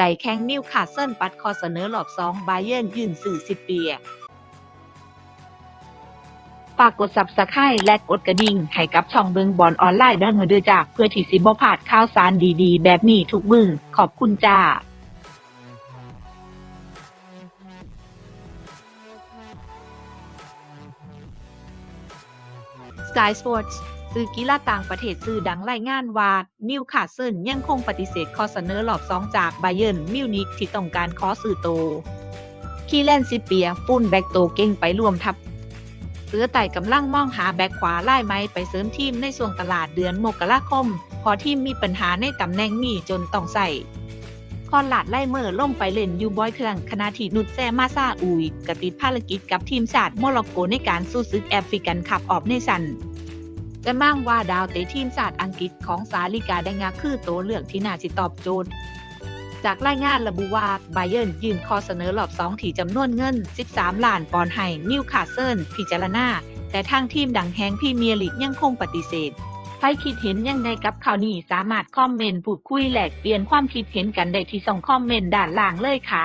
ใจแข็งนิวคาสเซิลปัดคอเสนอรอบ2บาเยิร์นยืนสื่อ10เปียฝากกด Subscribe และกดกระดิ่งให้กับช่องเบิงบอลออนไลน์ด้านเด้อจ้าเพื่อที่สิบ่พลาดข่าวสารดีๆ แบบนี้ทุกมือขอบคุณจ้า Sky Sports กีฬาต่างประเทศสื่อดังรายงานว่านิวคาสเซิลยังคงปฏิเสธข้อเสนอรอบ2จากไบเยิร์นมิวนิกที่ต้องการขอซื้อโต คีแลนซิเปียฟุ่นแบ็กโตเก่งไปรวมทัพเสือไต่กำลังมองหาแบ็กขวาไล่ไม้ไปเสริมทีมในช่วงตลาดเดือนมกราคม พอทีมมีปัญหาในตำแหน่งนี้จนต้องใส่คอนหลาดไล่เมอร์ล่มไปเล่นยูบอยเครื่องขณะที่นุชแซมาซาอุยกติดภารกิจกับทีมชาติโมร็อกโกในการสู้ศึกแอฟริกันคัพออฟเนชั่น แต่มั่งว่าดาวเตะทีมชาติอังกฤษของสาลิกาแดงาคือตัวเลือกที่น่าสิตอบโจทย์ จากรายงานระบุว่าไบเยิร์นยื่นข้อเสนอรอบสองที่จำนวนเงิน 13 ล้านปอนด์ให้นิวคาสเซิลพิจารณา แต่ทางทีมดังแฮงพรีเมียลีกยังคงปฏิเสธใครคิดเห็นยังไงกับข่าวนี้สามารถคอมเมนต์พูดคุยแลกเปลี่ยนความคิดเห็นกันได้ที่ช่องคอมเมนต์ด้านล่างเลยค่ะ